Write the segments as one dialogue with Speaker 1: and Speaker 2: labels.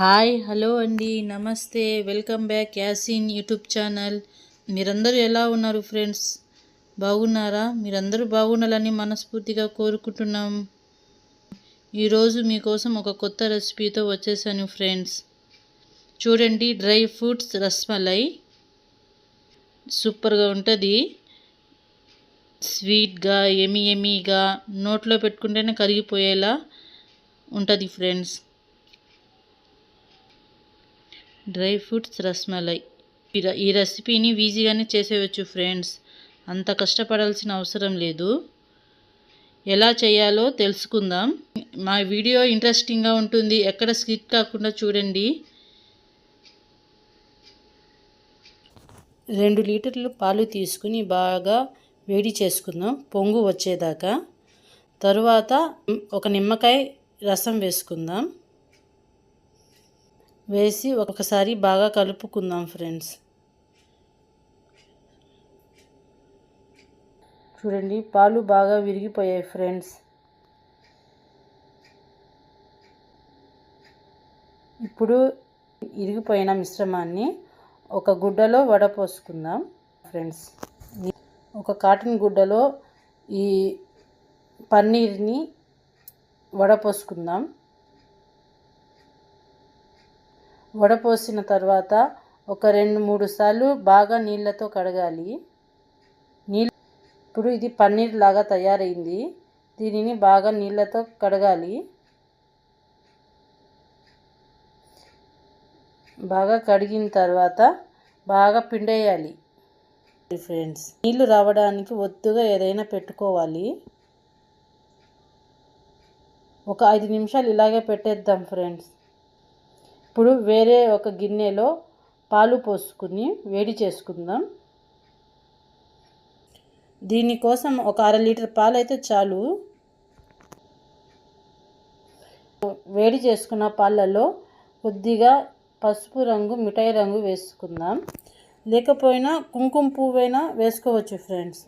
Speaker 1: Hi hello అండి నమస్తే welcome back Yasin YouTube channel. మీరందరూ ఎలా ఉన్నారు ఫ్రెండ్స్? బాగున్నారా? మీరందరూ బాగుండాలని మనస్ఫూర్తిగా కోరుకుంటున్నాం. ఈరోజు మీకోసం ఒక కొత్త రెసిపీతో వచ్చేసాను ఫ్రెండ్స్. చూడండి డ్రై ఫ్రూట్స్ రస్మలై సూపర్గా ఉంటుంది. స్వీట్గా ఎమీ ఎమీగా నోట్లో పెట్టుకుంటేనే కరిగిపోయేలా ఉంటుంది ఫ్రెండ్స్. Dry fruits rasmalai. ఈ ర- ఈ రెసిపీని ఈజీగానే చేసేయచ్చు ఫ్రెండ్స్. అంత కష్టపడాల్సిన అవసరం లేదు. ఎలా చేయాలో తెలుసుకుందాం. మా వీడియో ఇంట్రెస్టింగ్గా ఉంటుంది. ఎక్కడ స్కిప్ కాకుండా చూడండి. రెండు లీటర్లు పాలు తీసుకుని బాగా వేడి చేసుకుందాం. పొంగు వచ్చేదాకా. తరువాత ఒక నిమ్మకాయ రసం వేసుకుందాం. వేసి ఒకసారి బాగా కలుపుకుందాం ఫ్రెండ్స్. చూడండి పాలు బాగా విరిగిపోయాయి ఫ్రెండ్స్. ఇప్పుడు ఇరిగిపోయిన మిశ్రమాన్ని ఒక గుడ్డలో వడపోసుకుందాం ఫ్రెండ్స్. ఒక కాటన్ గుడ్డలో ఈ పన్నీర్ని వడపోసుకుందాం. వడపోసిన తర్వాత ఒక రెండు మూడు సార్లు బాగా నీళ్ళతో కడగాలి. నీళ్ళు ఇప్పుడు ఇది పన్నీర్ లాగా తయారైంది. దీనిని బాగా నీళ్ళతో కడగాలి. బాగా కడిగిన తర్వాత బాగా పిండేయాలి. ఫ్రెండ్స్ నీళ్ళు రావడానికి ఒత్తుగా ఏదైనా పెట్టుకోవాలి. ఒక ఐదు నిమిషాలు ఇలాగే పెట్టేద్దాం ఫ్రెండ్స్. ఇప్పుడు వేరే ఒక గిన్నెలో పాలు పోసుకుని వేడి చేసుకుందాం. దీనికోసం ఒక అర లీటర్ పాలు అయితే చాలు. వేడి చేసుకున్న పాలలో కొద్దిగా పసుపు రంగు మిఠాయి రంగు వేసుకుందాం. లేకపోయినా కుంకుమ పువ్వైనా వేసుకోవచ్చు ఫ్రెండ్స్.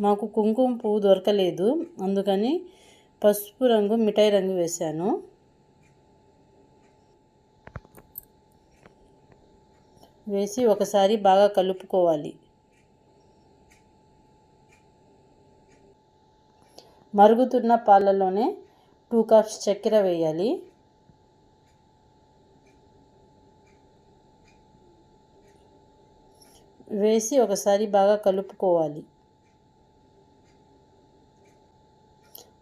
Speaker 1: మాకు కుంకుమ పువ్వు దొరకలేదు. అందుకని పసుపు రంగు మిఠాయి రంగు వేశాను. వేసి ఒకసారి బాగా కలుపుకోవాలి. మరుగుతున్న పాలలోనే టూ కప్స్ చక్కెర వేయాలి. వేసి ఒకసారి బాగా కలుపుకోవాలి.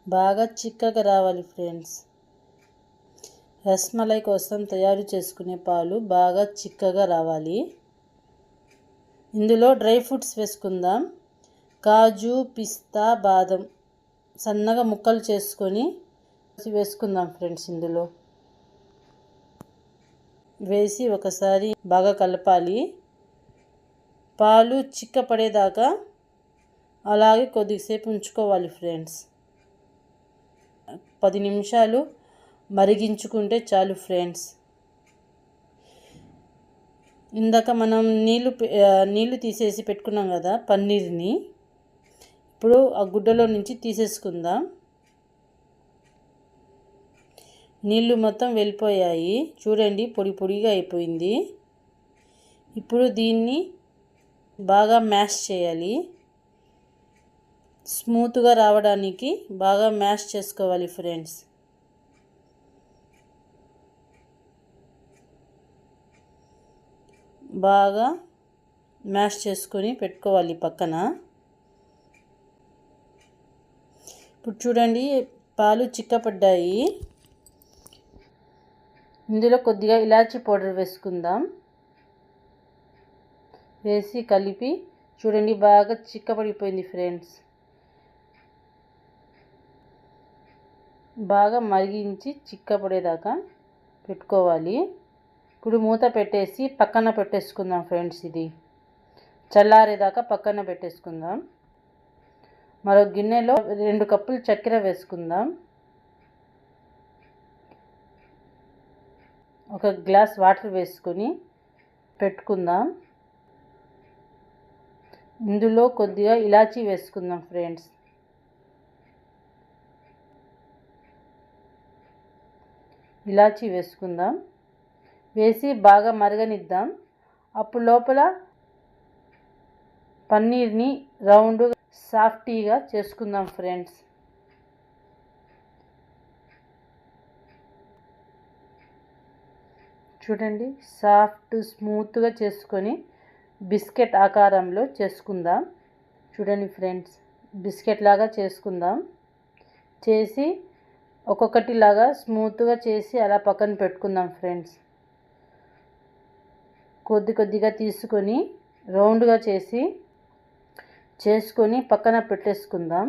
Speaker 1: బాగా చిక్కగా రావాలి ఫ్రెండ్స్. రస్మలై కోసం తయారు చేసుకునే పాలు బాగా చిక్కగా రావాలి. ఇందులో డ్రై ఫ్రూట్స్ వేసుకుందాం. కాజు పిస్తా బాదం సన్నగా ముక్కలు చేసుకొని వేసుకుందాం ఫ్రెండ్స్ ఇందులో. వేసి ఒకసారి బాగా కలపాలి. పాలు చిక్కపడేదాకా అలాగే కొద్దిసేపు ఉంచుకోవాలి ఫ్రెండ్స్. పది నిమిషాలు మరిగించుకుంటే చాలు ఫ్రెండ్స్. ఇందాక మనం నీళ్ళు నీళ్ళు తీసేసి పెట్టుకున్నాం కదా పన్నీర్ని. ఇప్పుడు ఆ గుడ్డలో నుంచి తీసేసుకుందాం. నీళ్ళు మొత్తం వెళ్ళిపోయాయి. చూడండి పొడి పొడిగా అయిపోయింది. ఇప్పుడు దీన్ని బాగా మ్యాష్ చేయాలి. స్మూత్గా రావడానికి బాగా మ్యాష్ చేసుకోవాలి ఫ్రెండ్స్. బాగా మ్యాష్ చేసుకొని పెట్టుకోవాలి పక్కన. ఇప్పుడు చూడండి పాలు చిక్కపడ్డాయి. ఇందులో కొద్దిగా ఇలాచీ పౌడర్ వేసుకుందాం. వేసి కలిపి చూడండి బాగా చిక్కపడిపోయింది ఫ్రెండ్స్. బాగా మరిగించి చిక్కపడేదాకా పెట్టుకోవాలి. ఇప్పుడు మూత పెట్టేసి పక్కన పెట్టేసుకుందాం ఫ్రెండ్స్ ఇది. చల్లారేదాకా పక్కన పెట్టేసుకుందాం. మరో గిన్నెలో రెండు కప్పులు చక్కెర వేసుకుందాం. ఒక గ్లాస్ వాటర్ వేసుకొని పెట్టుకుందాం. ఇందులో కొద్దిగా ఇలాచీ వేసుకుందాం ఫ్రెండ్స్. ఇలాచీ వేసుకుందాం. వేసి బాగా మరగనిద్దాం. అప్పుడు లోపల పన్నీర్ని రౌండ్ సాఫ్టీగా చేసుకుందాం ఫ్రెండ్స్. చూడండి సాఫ్ట్ స్మూత్గా చేసుకొని బిస్కెట్ ఆకారంలో చేసుకుందాం. చూడండి ఫ్రెండ్స్ బిస్కెట్ లాగా చేసుకుందాం. చేసి ఒక్కొక్కటి లాగా స్మూత్గా చేసి అలా పక్కన పెట్టుకుందాం ఫ్రెండ్స్. కొద్ది కొద్దిగా తీసుకొని రౌండ్గా చేసి చేసుకొని పక్కన పెట్టేసుకుందాం.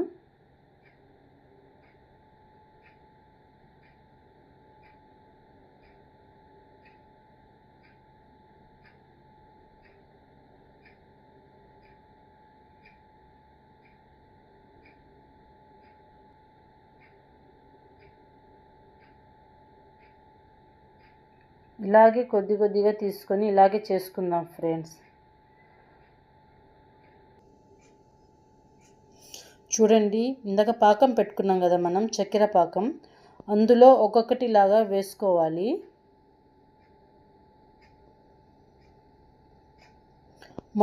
Speaker 1: ఇలాగే కొద్ది కొద్దిగా తీసుకొని ఇలాగే చేసుకుందాం ఫ్రెండ్స్. చూడండి ఇందాక పాకం పెట్టుకున్నాం కదా మనం చక్కెర పాకం. అందులో ఒక్కొక్కటి లాగా వేసుకోవాలి.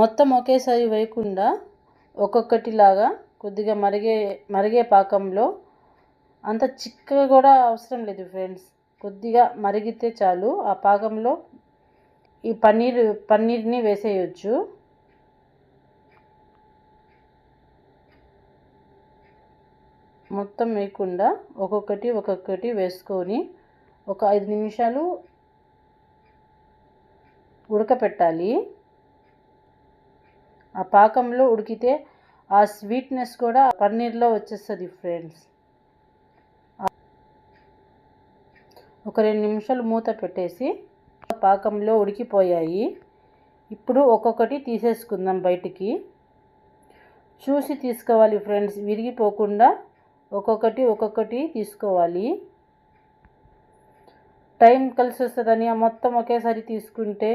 Speaker 1: మొత్తం ఒకేసారి వేయకుండా ఒక్కొక్కటి లాగా కొద్దిగా మరిగే మరిగే పాకంలో. అంత చిక్కగా కూడా అవసరం లేదు ఫ్రెండ్స్. కొద్దిగా మరిగితే చాలు. ఆ పాకంలో ఈ పన్నీర్ పన్నీర్ని వేసేయచ్చు. మొత్తం వేయకుండా ఒక్కొక్కటి ఒక్కొక్కటి వేసుకొని ఒక ఐదు నిమిషాలు ఉడకపెట్టాలి. ఆ పాకంలో ఉడికితే ఆ స్వీట్నెస్ కూడా పన్నీర్లో వచ్చేస్తుంది ఫ్రెండ్స్. ఒక రెండు నిమిషాలు మూత పెట్టేసి పాకంలో ఉడికిపోయాయి. ఇప్పుడు ఒక్కొక్కటి తీసేసుకుందాం బయటికి. చూసి తీసుకోవాలి ఫ్రెండ్స్ విరిగిపోకుండా ఒక్కొక్కటి ఒక్కొక్కటి తీసుకోవాలి. టైం కలిసి వస్తుందని మొత్తం ఒకేసారి తీసుకుంటే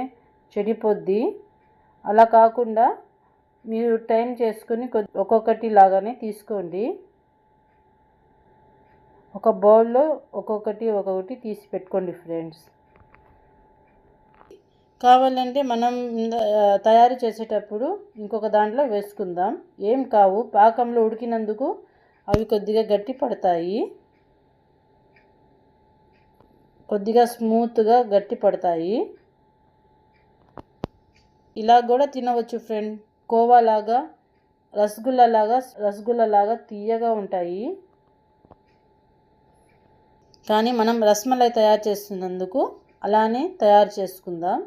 Speaker 1: చెడిపోద్ది. అలా కాకుండా మీరు టైం చేసుకుని ఒక్కొక్కటి లాగానే తీసుకోండి. ఒక బౌల్లో ఒక్కొక్కటి ఒక్కొక్కటి తీసి పెట్టుకోండి ఫ్రెండ్స్. కావాలంటే మనం తయారు చేసేటప్పుడు ఇంకొక దాంట్లో వేసుకుందాం. ఏం కావు పాకంలో ఉడికినందుకు అవి కొద్దిగా గట్టి పడతాయి. కొద్దిగా స్మూత్గా గట్టి పడతాయి. ఇలా కూడా తినవచ్చు ఫ్రెండ్. కోవా లాగా రసగుల్లలాగా లాగా తీయగా ఉంటాయి. కానీ మనం రసమలై తయారు చేస్తున్నందుకు అలానే తయారు చేసుకుందాం.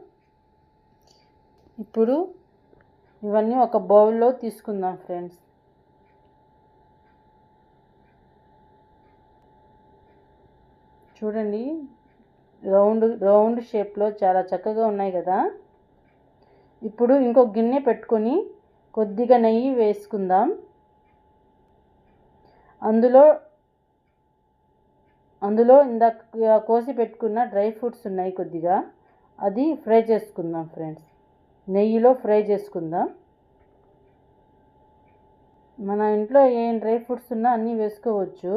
Speaker 1: ఇప్పుడు ఇవన్నీ ఒక బౌల్లో తీసుకుందాం ఫ్రెండ్స్. చూడండి రౌండ్ రౌండ్ షేప్లో చాలా చక్కగా ఉన్నాయి కదా. ఇప్పుడు ఇంకో గిన్నె పెట్టుకొని కొద్దిగా నెయ్యి వేసుకుందాం. అందులో అందులో ఇందాక కోసి పెట్టుకున్న డ్రై ఫ్రూట్స్ ఉన్నాయి కొద్దిగా. అది ఫ్రై చేసుకుందాం ఫ్రెండ్స్. నెయ్యిలో ఫ్రై చేసుకుందాం. మన ఇంట్లో ఏం డ్రై ఫ్రూట్స్ ఉన్నా అన్నీ వేసుకోవచ్చు.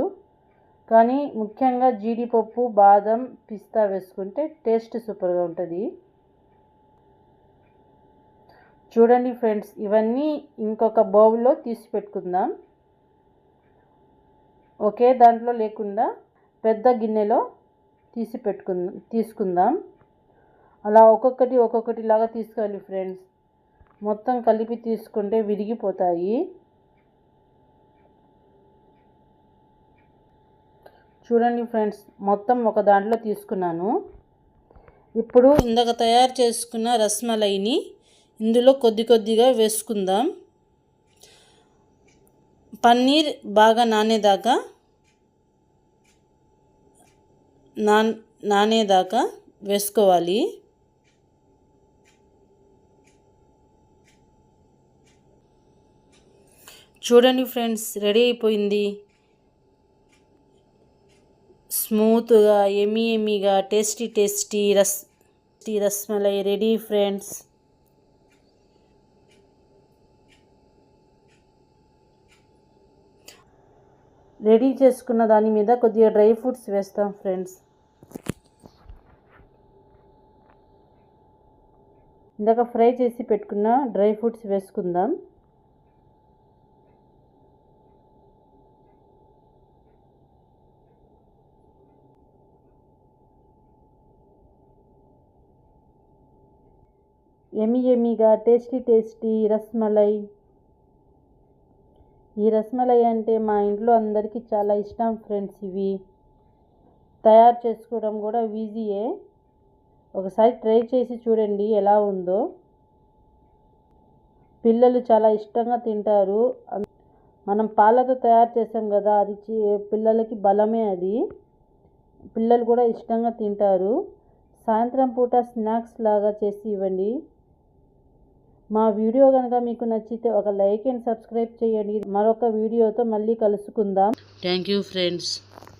Speaker 1: కానీ ముఖ్యంగా జీడిపప్పు బాదం పిస్తా వేసుకుంటే టేస్ట్ సూపర్గా ఉంటుంది. చూడండి ఫ్రెండ్స్ ఇవన్నీ ఇంకొక బౌల్లో తీసి పెట్టుకుందాం. ఒకే దాంట్లో లేకుండా పెద్ద గిన్నెలో తీసి పెట్టుకుందాం తీసుకుందాం. అలా ఒక్కొక్కటి ఒక్కొక్కటి లాగా తీసుకోవాలి ఫ్రెండ్స్. మొత్తం కలిపి తీసుకుంటే విరిగిపోతాయి. చూడండి ఫ్రెండ్స్ మొత్తం ఒక దాంట్లో తీసుకున్నాను. ఇప్పుడు ఇందాక తయారు చేసుకున్న రస్మలైని ఇందులో కొద్ది కొద్దిగా వేసుకుందాం. పన్నీర్ బాగా నానేదాకా నాన్ నానేదాకా వేసుకోవాలి. చూడండి ఫ్రెండ్స్ రెడీ అయిపోయింది. స్మూత్గా ఎమీ ఎమీగా tasty tasty ras rasmalai ready friends. Ready చేసుకున్న దాని మీద కొద్దిగా డ్రై ఫ్రూట్స్ వేస్తాం ఫ్రెండ్స్. ఇందాక ఫ్రై చేసి పెట్టుకున్న డ్రై ఫ్రూట్స్ వేసుకుందాం. ఎమి ఎమిగా టేస్టీ టేస్టీ రస్మలై. ఈ రస్మలై అంటే మా ఇంట్లో అందరికీ చాలా ఇష్టం ఫ్రెండ్స్ ఇవి. తయారు చేసుకోవడం కూడా ఈజీయే. ఒకసారి ట్రై చేసి చూడండి ఎలా ఉందో. పిల్లలు చాలా ఇష్టంగా తింటారు. మనం పాలతో తయారు చేసాం కదా అది పిల్లలకి బలమే అది. పిల్లలు కూడా ఇష్టంగా తింటారు. సాయంత్రం పూట స్నాక్స్ లాగా చేసి ఇవ్వండి. మా వీడియో కనుక మీకు నచ్చితే ఒక లైక్ అండ్ సబ్స్క్రైబ్ చేయండి. మరొక వీడియోతో మళ్ళీ కలుసుకుందాం. Thank you friends.